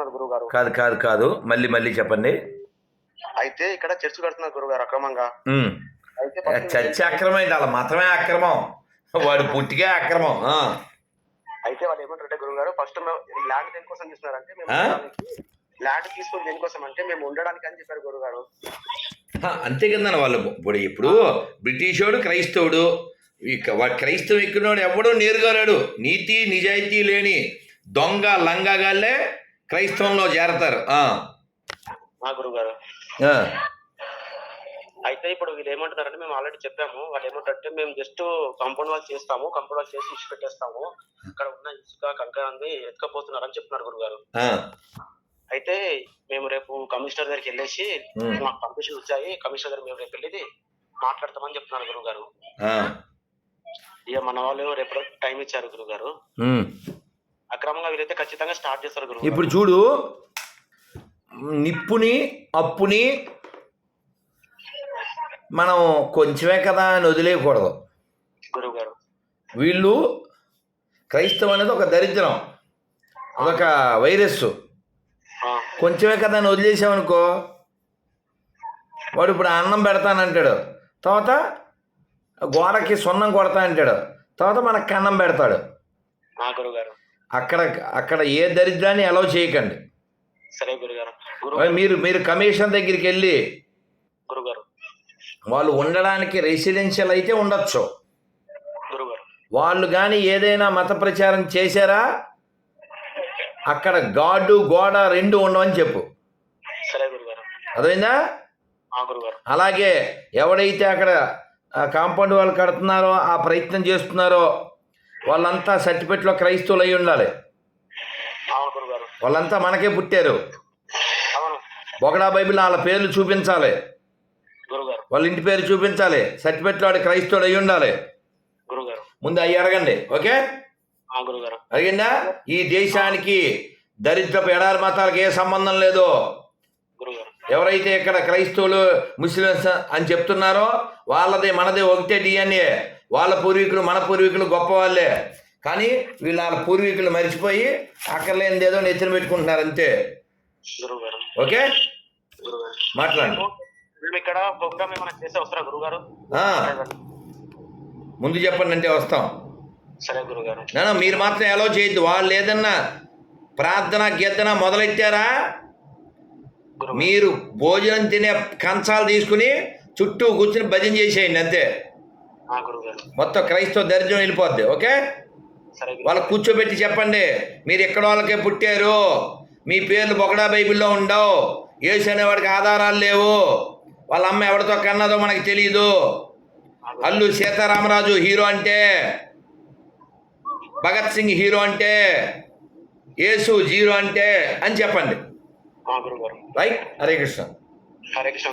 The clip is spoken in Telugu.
కడుతున్నారు గురువు గారు కాదు కాదు కాదు. మళ్ళీ మళ్ళీ చెప్పండి. అయితే ఇక్కడ చర్చ్ కడుతున్నారు గురువు గారు అక్రమంగా. అయితే చర్చ అక్రమం ఏంటి అలా మతమే అక్రమం. వాడు పుట్టికే అక్రమం ఆ. అయితే వాళ్ళు ఏమంటారంటే గురువు గారు ఫస్ట్ ల్యాండ్ దేనికోసం తీసుకున్నారంటే మేము? ల్యాండ్ తీసుకుని దేనికోసం అంటే మేము ఉండడానికి అని చెప్పారు గురువు గారు అంతే కదన్న వాళ్ళు. ఇప్పుడు ఇప్పుడు బ్రిటిషోడు క్రైస్తవుడు ఇక వాడు క్రైస్తవం ఎక్కినోడు ఎవడూ నేరుగారాడు. నీతి నిజాయితీ లేని దొంగ లంగాగాళ్ళే క్రైస్తవంలో చేరతారు. అయితే ఇప్పుడు వీళ్ళు ఏమంటున్నారంటే మేము ఆల్రెడీ చెప్పాము వాళ్ళు ఏమంటారంటే మేము జస్ట్ కాంపౌండ్ వాల్ చేస్తాము కాంపౌండ్ వాల్ చేసి ఇసుక పెట్టేస్తాము అక్కడ ఉన్న ఇసుక కంకర అంది ఎత్తుకపోతున్నారు అని చెప్తున్నారు గురువు గారు ఆ. అయితే మేము రేపు కమిషనర్ దగ్గరికి వెళ్ళేసి. మాకు పర్మిషన్ వచ్చాయి కమిషనర్ దగ్గర మేము రేపు వెళ్ళి మాట్లాడతామని చెప్తున్నారు గురువు గారు ఆ. ఇక మన వాళ్ళు రేపు టైం ఇచ్చారు గురువు గారు ఉమ్. అక్రమంగా వీలైతే ఖచ్చితంగా స్టార్ట్ చేస్తారు గురువు ఇప్పుడు చూడు. నిప్పుని అప్పుని మనం కొంచెమే కదా అని వదిలేయకూడదు. గురువు గారు వీళ్ళు క్రైస్తవం అనేది ఒక దరిద్రం అదొక వైరస్ కొంచెమే కదా అని వదిలేసామనుకో వాడు ఇప్పుడు అన్నం పెడతానంటాడు. తర్వాత గోడకి సున్నం కొడతా అంటాడు తర్వాత మనకు కన్నం పెడతాడు. అక్కడ అక్కడ ఏ దరిద్రాన్ని అలౌ చేయకండి. సరే గురుగారు. గురు మీరు మీరు కమిషన్ దగ్గరికి వెళ్ళి గురుగారు. వాళ్ళు ఉండడానికి రెసిడెన్షియల్ అయితే ఉండొచ్చు. గురుగారు. వాళ్ళు కానీ ఏదైనా మత ప్రచారం చేశారా? అక్కడ గాడు గోడ రెండు ఉండవని చెప్పు. సరే గురుగారు. అదైందా అలాగే ఎవడైతే అక్కడ కాంపౌండ్ వాళ్ళు కడుతున్నారో ఆ ప్రయత్నం చేస్తున్నారో వాళ్ళంతా సర్టిఫికెట్లో క్రైస్తవులు అయి ఉండాలి. వాళ్ళంతా మనకే పుట్టారు. ఒకడా బైబిల్ వాళ్ళ పేర్లు చూపించాలి. వాళ్ళ ఇంటి పేరు చూపించాలి. సర్టిఫికెట్లో వాడు క్రైస్తవుడు అయి ఉండాలి. ముందు అవి అడగండి. ఓకే? అడిగిందా? ఈ దేశానికి దరిద్రపు ఎడారి మతాలకు ఏ సంబంధం లేదు. ఎవరైతే ఇక్కడ క్రైస్తవులు ముస్లిమ్స్ అని చెప్తున్నారో వాళ్ళది మనది ఒకటే డిఎన్ఏ వాళ్ళ పూర్వీకులు మన పూర్వీకులు గొప్ప వాళ్ళే కానీ వీళ్ళు వాళ్ళ పూర్వీకులు మర్చిపోయి అక్కర్లేనిది ఏదో నెత్తిన పెట్టుకుంటున్నారు అంతే. ఓకే? మాట్లాడండి. ఇక్కడ ప్రోగ్రామ్ ఏమైనా వస్తారా గురుగారు? ముందు చెప్పండి అంటే వస్తాం. సరే గురుగారు. మీరు మాత్రం ఎలా చేయొద్దు. వాళ్ళు ఏదన్నా ప్రార్థన గీతన మొదలెట్టారా? మీరు భోజనం తినే కంచాలు తీసుకుని చుట్టూ కూర్చుని భజన చేసేయండి అంతే. మొత్తం క్రైస్తవ దరిద్రం వెళ్ళిపోద్ది ఓకే? వాళ్ళకి కూర్చోబెట్టి చెప్పండి మీరు ఎక్కడ వాళ్ళకే పుట్టారు? మీ పేర్లు బొగడా బైబిల్లో ఉండవు. యేసు అనేవాడికి ఆధారాలు లేవు. వాళ్ళ అమ్మ ఎవరితో కన్నదో మనకి తెలియదు అల్లు సీతారామరాజు హీరో అంటే భగత్ సింగ్ హీరో అంటే యేసు జీరో అంటే అని చెప్పండి. రైట్? హరే కృష్ణ. హరే కృష్ణ.